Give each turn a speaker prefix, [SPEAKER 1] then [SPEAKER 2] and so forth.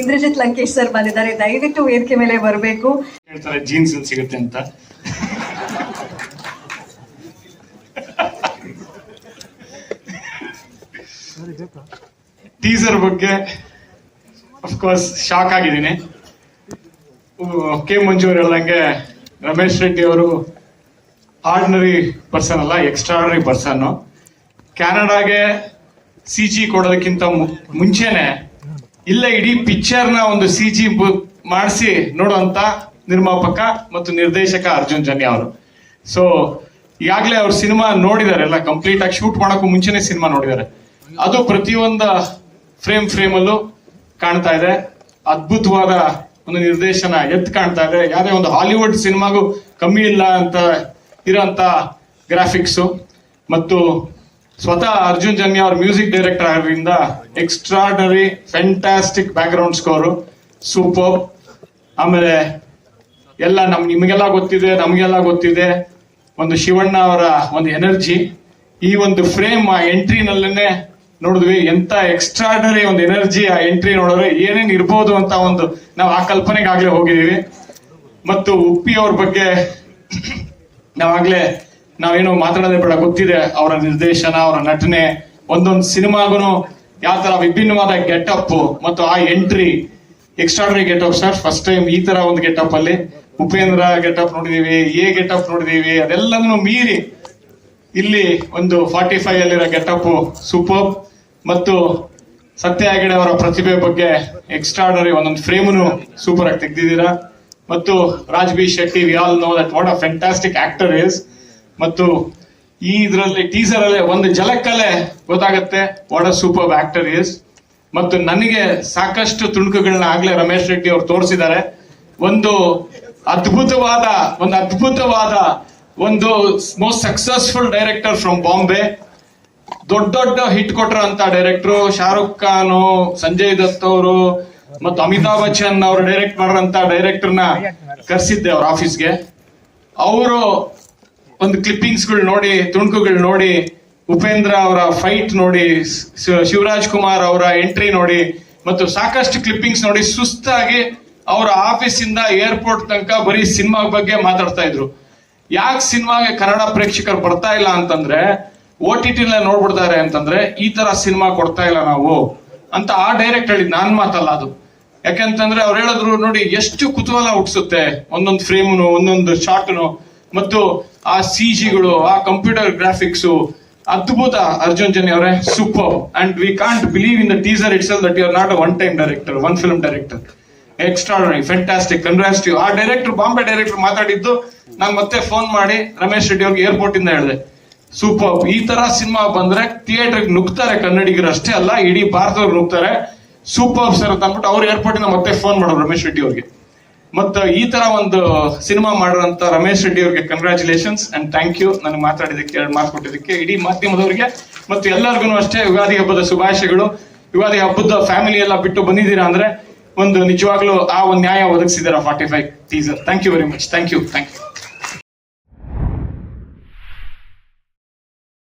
[SPEAKER 1] Indrajit Lankesh sir ಬಂದಿದ್ದಾರೆ. ದಯವಿಟ್ಟು ವೇದಿಕೆ ಮೇಲೆ ಬರಬೇಕು.
[SPEAKER 2] ಹೇಳ್ತಾರೆ, ಜೀನ್ಸ್ ಸಿಗುತ್ತೆ ಅಂತ. ಟೀಸರ್ ಬಗ್ಗೆ ಅಫ್ಕೋರ್ಸ್ ಶಾಕ್ ಆಗಿದ್ದೀನಿ. ಕೆ ಮಂಜು ಹೇಳ್ದಂಗೆ, ರಮೇಶ್ ರೆಡ್ಡಿ ಅವರು ಆರ್ಡಿನರಿ ಪರ್ಸನ್ ಅಲ್ಲ ಎಕ್ಸ್ಟ್ರಾರ್ಡನರಿ ಪರ್ಸನ್ ಕ್ಯಾನಡಾಗೆ ಸಿ ಜಿ ಕೊಡೋದಕ್ಕಿಂತ ಮುಂಚೆನೆ ಇಲ್ಲೇ ಇಡೀ ನ ಒಂದು ಸಿ ಜಿ ಮಾಡಿಸಿ ನೋಡುವಂತ ನಿರ್ಮಾಪಕ ಮತ್ತು ನಿರ್ದೇಶಕ ಅರ್ಜುನ್ ಜನ್ಯ ಅವರು. ಸೊ ಈಗಾಗಲೇ ಅವ್ರ ಸಿನಿಮಾ ನೋಡಿದ್ದಾರೆ, ಎಲ್ಲ ಕಂಪ್ಲೀಟ್ ಆಗಿ ಶೂಟ್ ಮಾಡೋಕ್ಕೂ ಮುಂಚೆನೆ ಸಿನಿಮಾ ನೋಡಿದ್ದಾರೆ. ಅದು ಪ್ರತಿಯೊಂದು ಫ್ರೇಮ್ ಫ್ರೇಮ್ ಅಲ್ಲೂ ಕಾಣ್ತಾ ಇದೆ. ಅದ್ಭುತವಾದ ಒಂದು ನಿರ್ದೇಶನ ಎದ್ದು ಕಾಣ್ತಾ ಇದೆ. ಯಾವುದೇ ಒಂದು ಹಾಲಿವುಡ್ ಸಿನಿಮಾಗೂ ಕಮ್ಮಿ ಇಲ್ಲ ಅಂತ ಇರೋಂಥ ಗ್ರಾಫಿಕ್ಸು ಮತ್ತು ಸ್ವತಃ ಅರ್ಜುನ್ ಜನ್ಯ ಅವ್ರ ಮ್ಯೂಸಿಕ್ ಡೈರೆಕ್ಟರ್ ಆಗಿರೋದ್ರಿಂದ extraordinary fantastic background score super ಆಮೇಲೆ ಎಲ್ಲ ನಮ್, ನಿಮಗೆಲ್ಲ ಗೊತ್ತಿದೆ, ನಮಗೆಲ್ಲ ಗೊತ್ತಿದೆ. ಒಂದು ಶಿವಣ್ಣ ಅವರ ಒಂದು ಎನರ್ಜಿ ಈ ಒಂದು ಫ್ರೇಮ್ ಆ ಎಂಟ್ರಿನಲ್ಲೇನೆ ನೋಡಿದ್ವಿ. ಎಂತ ಎಕ್ಸ್ಟ್ರಾಡರಿ ಒಂದು ಎನರ್ಜಿ ಆ ಎಂಟ್ರಿ ನೋಡಿದ್ರೆ ಏನೇನು ಇರ್ಬೋದು ಅಂತ ಒಂದು ನಾವು ಆ ಕಲ್ಪನೆಗಾಗಲೇ ಹೋಗಿದ್ದೀವಿ. ಮತ್ತು ಉಪ್ಪಿ ಅವ್ರ ಬಗ್ಗೆ ನಾವಾಗ್ಲೇ ನಾವೇನು ಮಾತಾಡೋದೇ ಬೇಡ, ಗೊತ್ತಿದೆ ಅವರ ನಿರ್ದೇಶನ, ಅವರ ನಟನೆ. ಒಂದೊಂದು ಸಿನಿಮಾಗೂ ಯಾವ ತರ ವಿಭಿನ್ನವಾದ ಗೆಟಪ್ ಮತ್ತು ಆ entry extraordinary getup sir first time ಈ ತರ ಒಂದು ಗೆಟಪ್ ಅಲ್ಲಿ. ಉಪೇಂದ್ರ ಗೆಟಪ್ ನೋಡಿದೀವಿ, ಎ ಗೆಟಪ್ ನೋಡಿದೀವಿ ಅದೆಲ್ಲದನ್ನು ಮೀರಿ ಇಲ್ಲಿ ಒಂದು ಫಾರ್ಟಿ ಫೈವ್ ಅಲ್ಲಿರೋ ಗೆಟಪ್ ಸೂಪರ್ ಮತ್ತು ಸತ್ಯ ಹೆಗಡೆ ಅವರ ಪ್ರತಿಭೆ ಬಗ್ಗೆ ಎಕ್ಸ್ಟ್ರಾಡರಿ ಒಂದೊಂದು ಫ್ರೇಮನು ಸೂಪರ್ ಆಗಿ ತೆಗ್ದಿದ್ದೀರಾ. ಮತ್ತು Raj B Shetty we all know that what a fantastic actor is ಮತ್ತು ಈ ಇದರಲ್ಲಿ ಟೀಸರ್ ಅಲ್ಲೇ ಒಂದು ಜಲಕ್ಕಲ್ಲೇ ಗೊತ್ತಾಗುತ್ತೆ what a super actor is ಮತ್ತು ನನಗೆ ಸಾಕಷ್ಟು ತುಣುಕುಗಳನ್ನ ಆಗ್ಲೇ ರಮೇಶ್ ರೆಡ್ಡಿ ಅವರು ತೋರಿಸಿದ್ದಾರೆ. ಒಂದು ಅದ್ಭುತವಾದ ಒಂದು ಅದ್ಭುತವಾದ ಒಂದು most successful director from Bombay ದೊಡ್ಡ ದೊಡ್ಡ ಹಿಟ್ ಕೊಟ್ಟಿರೋಂತ ಡೈರೆಕ್ಟ್ರು ಶಾರುಖ್ ಖಾನ್ ಸಂಜಯ್ ದತ್ ಅವರು ಮತ್ತು ಅಮಿತಾಬ್ ಬಚ್ಚನ್ ಅವರು ಡೈರೆಕ್ಟ್ ಮಾಡಿರೋ ಡೈರೆಕ್ಟರ್ನ ಕರೆಸಿದ್ದೆ ಅವ್ರ ಆಫೀಸ್ಗೆ ಅವರು ಒಂದು ಕ್ಲಿಪ್ಪಿಂಗ್ಸ್ಗಳು ನೋಡಿ, ತುಣುಕುಗಳು ನೋಡಿ, ಉಪೇಂದ್ರ ಅವರ ಫೈಟ್ ನೋಡಿ ಶಿವರಾಜ್ ಕುಮಾರ್ ಅವರ ಎಂಟ್ರಿ ನೋಡಿ, ಮತ್ತು ಸಾಕಷ್ಟು ಕ್ಲಿಪ್ಪಿಂಗ್ಸ್ ನೋಡಿ, ಸುಸ್ತಾಗಿ ಅವರ ಆಫೀಸಿಂದ ಏರ್ಪೋರ್ಟ್ ತನಕ ಬರೀ ಸಿನಿಮಾ ಬಗ್ಗೆ ಮಾತಾಡ್ತಾ ಇದ್ರು. ಯಾಕೆ ಸಿನಿಮಾಗೆ ಕನ್ನಡ ಪ್ರೇಕ್ಷಕರು ಬರ್ತಾ ಇಲ್ಲ ಅಂತಂದ್ರೆ ಓ ಟಿ ಟಿ ನೋಡ್ಬಿಡ್ತಾರೆ ಅಂತಂದ್ರೆ, ಈ ತರ ಸಿನಿಮಾ ಕೊಡ್ತಾ ಇಲ್ಲ ನಾವು ಅಂತ ಆ ಡೈರೆಕ್ಟ್ ಹೇಳಿದ್ ನಾನ್ ಮಾತಲ್ಲ ಅದು. ಯಾಕೆಂತಂದ್ರೆ ಅವ್ರು ಹೇಳಿದ್ರು ನೋಡಿ, ಎಷ್ಟು ಕುತೂಹಲ ಹುಟ್ಟಿಸುತ್ತೆ ಒಂದೊಂದು ಫ್ರೇಮ್ನು ಒಂದೊಂದು ಶಾಟ್ನು ಮತ್ತು ಆ ಸಿ ಜಿಗಳು ಆ ಕಂಪ್ಯೂಟರ್ ಗ್ರಾಫಿಕ್ಸ್ ಅದ್ಭುತ ಅರ್ಜುನ್ ಜನಿ ಅವರೇ super and we can't believe in the teaser it's that you are not one time director one film director extraordinary fantastic congrats to ಆ ಡೈರೆಕ್ಟರ್ ಬಾಂಬೆ ಡೈರೆಕ್ಟರ್ ಮಾತಾಡಿದ್ದು, ನಾನು ಮತ್ತೆ ಫೋನ್ ಮಾಡಿ ರಮೇಶ್ ರೆಡ್ಡಿ ಅವ್ರಿಗೆ ಏರ್ಪೋರ್ಟ್ ಇಂದ ಹೇಳಿದೆ. ಸೂಪರ್ ಈ ತರ ಸಿನಿಮಾ ಬಂದ್ರೆ ಥಿಯೇಟರ್ ನುಗ್ತಾರೆ ಕನ್ನಡಿಗರು ಅಷ್ಟೇ ಅಲ್ಲ, ಇಡೀ ಭಾರತದವ್ರು ನುಗ್ತಾರೆ. ಸೂಪರ್ ಸರ್ ಅಂತ ಅಂದ್ಬಿಟ್ಟು ಅವ್ರು ಏರ್ಪೋರ್ಟ್ ಇಂದ ಮತ್ತೆ ಫೋನ್ ಮಾಡೋರು ರಮೇಶ್ ರೆಡ್ಡಿ ಅವ್ರಿಗೆ. ಮತ್ತು ಈ ತರ ಒಂದು ಸಿನಿಮಾ ಮಾಡಿರೋಂತ ರಮೇಶ್ ರೆಡ್ಡಿ ಅವರಿಗೆ ಕಂಗ್ರ್ಯಾಚುಲೇಷನ್ಸ್ ಅಂಡ್ ಥ್ಯಾಂಕ್ ಯು ನನಗೆ ಮಾತಾಡಿದಕ್ಕೆ ಎರಡು ಮಾತು ಕೊಟ್ಟಿದ್ದಕ್ಕೆ ಇಡೀ ಮಾಧ್ಯಮದವರಿಗೆ ಮತ್ತು ಎಲ್ಲರಿಗೂ ಅಷ್ಟೇ ಯುಗಾದಿ ಹಬ್ಬದ ಶುಭಾಶಯಗಳು. ಯುಗಾದಿ ಹಬ್ಬದ ಫ್ಯಾಮಿಲಿ ಎಲ್ಲ ಬಿಟ್ಟು ಬಂದಿದ್ದೀರಾ ಅಂದ್ರೆ ಒಂದು ನಿಜವಾಗ್ಲೂ ಆ ಒಂದು ನ್ಯಾಯ ಒದಗಿಸಿದಾರ forty five teaser thank you very much thank you thank you